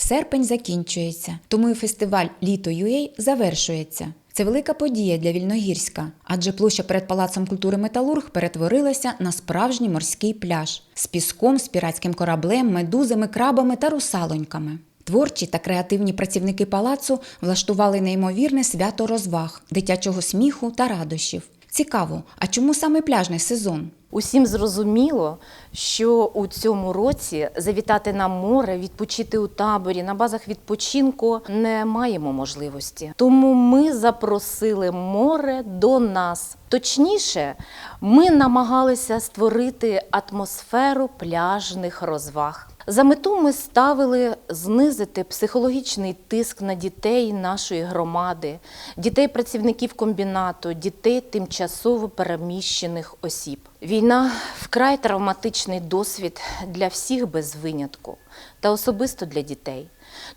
Серпень закінчується, тому і фестиваль Літо UA завершується. Це велика подія для Вільногірська, адже площа перед Палацом культури Металург перетворилася на справжній морський пляж з піском, з піратським кораблем, медузами, крабами та русалоньками. Творчі та креативні працівники палацу влаштували неймовірне свято розваг, дитячого сміху та радощів. Цікаво, а чому саме пляжний сезон? Усім зрозуміло, що у цьому році завітати на море, відпочити у таборі на базах відпочинку не маємо можливості. Тому ми запросили море до нас. Точніше, ми намагалися створити атмосферу пляжних розваг. За мету ми ставили знизити психологічний тиск на дітей нашої громади, дітей працівників комбінату, дітей тимчасово переміщених осіб. Війна вкрай травматичний досвід для всіх без винятку та особисто для дітей.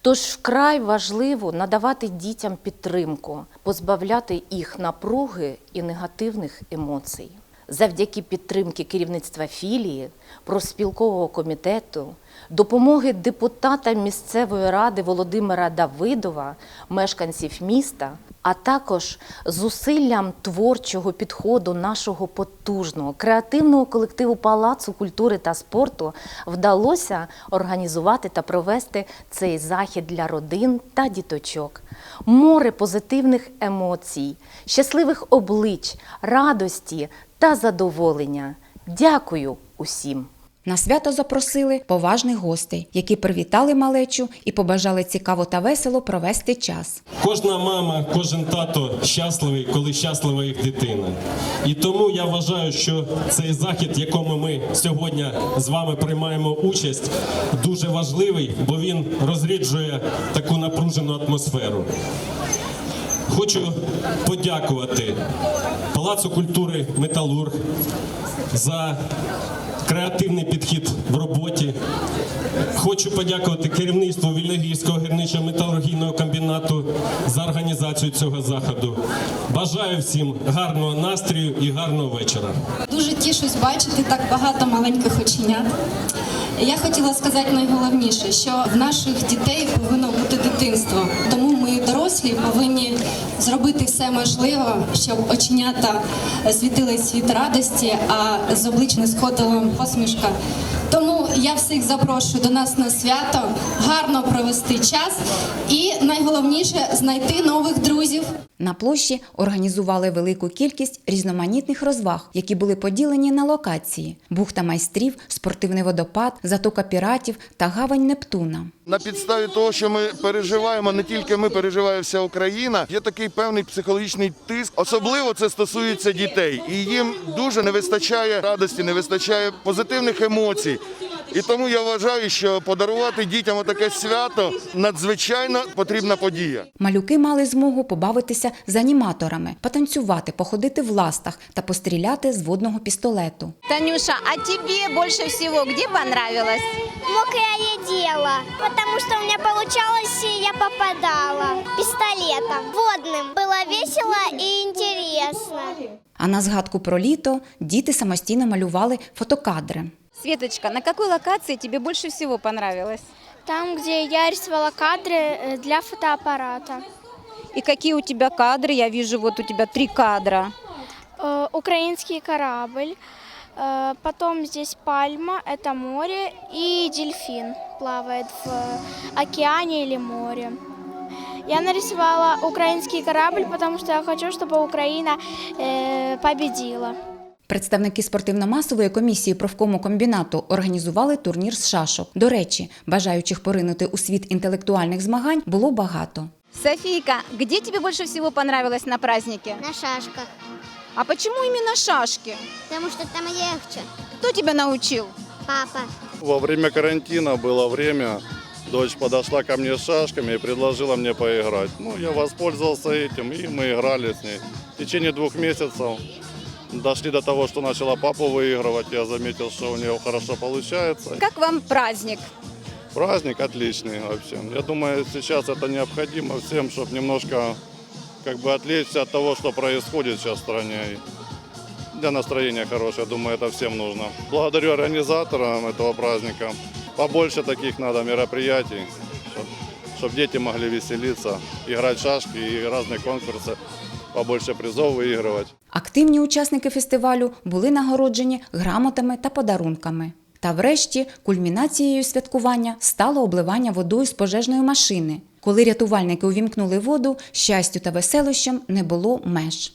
Тож вкрай важливо надавати дітям підтримку, позбавляти їх напруги і негативних емоцій. Завдяки підтримки керівництва філії, профспілкового комітету, допомоги депутата місцевої ради Володимира Давидова, мешканців міста, а також зусиллям творчого підходу нашого потужного креативного колективу Палацу культури та спорту вдалося організувати та провести цей захід для родин та діточок. Море позитивних емоцій, щасливих облич, радості та задоволення. Дякую усім! На свято запросили поважних гостей, які привітали малечу і побажали цікаво та весело провести час. Кожна мама, кожен тато щасливий, коли щаслива їх дитина. І тому я вважаю, що цей захід, якому ми сьогодні з вами приймаємо участь, дуже важливий, бо він розріджує таку напружену атмосферу. Хочу подякувати Палацу культури Металург за креативний підхід в роботі. Хочу подякувати керівництву Вільногірського гірничо-металургійного комбінату за організацію цього заходу. Бажаю всім гарного настрою і гарного вечора. Дуже тішусь бачити так багато маленьких оченят. Я хотіла сказати найголовніше, що в наших дітей повинно бути дитинство. Тому ми, дорослі, повинні зробити все можливе, щоб оченята світились від радості, а з облич не сходила посмішка. Я всіх запрошую до нас на свято, гарно провести час і найголовніше знайти нових друзів. На площі організували велику кількість різноманітних розваг, які були поділені на локації: бухта майстрів, спортивний водопад, затока піратів та гавань Нептуна. На підставі того, що ми переживаємо, не тільки ми переживає вся Україна, є такий певний психологічний тиск. Особливо це стосується дітей, і їм дуже не вистачає радості, не вистачає позитивних емоцій. І тому я вважаю, що подарувати дітям отаке свято надзвичайно потрібна подія. Малюки мали змогу побавитися з аніматорами, потанцювати, походити в ластах та постріляти з водного пістолету. Танюша, а тебе больше всего где понравилось? Мокрое дело, потому что у меня получалось, и я попадала пистолетом водным. Было весело и интересно. А на згадку про літо діти самостійно малювали фотокадри. Светочка, на какой локации тебе больше всего понравилось? Там, где я рисовала кадры э, для фотоаппарата. И какие у тебя кадры? Я вижу, вот у тебя три кадра. Э, Украинский корабль. Э, Потом здесь пальма, это море, и дельфин плавает в океане или море. Я нарисовала украинский корабль, потому что я хочу, чтобы Украина победила. Представники спортивно-масової комісії профкому комбінату організували турнір з шашок. До речі, бажаючих поринути у світ інтелектуальних змагань було багато. Софийка, где тебе больше всего понравилось на празднике? На шашках, А почему именно шашки? потому что там легче. Кто тебя научил? Папа. Во время карантина было время, дочь подошла ко мне с шашками и предложила мне поиграть. Ну, я воспользовался этим, и мы играли с ней. В течение двух месяцев дошли до того, что начала папу выигрывать. Я заметил, что у нее хорошо получается. Как вам праздник? Праздник отличный вообще. Я думаю, сейчас это необходимо всем, чтобы немножко как бы отвлечься от того, что происходит сейчас в стране. Для настроения хорошее, думаю, это всем нужно. Благодарю организаторам этого праздника. Побольше таких надо мероприятий, чтоб чтобы дети могли веселиться, играть в шашки и разные конкурсы, побольше призов виігрувати. Активні учасники фестивалю були нагороджені грамотами та подарунками. Та врешті кульмінацією святкування стало обливання водою з пожежної машини. Коли рятувальники увімкнули воду, щастю та веселощам не було меж.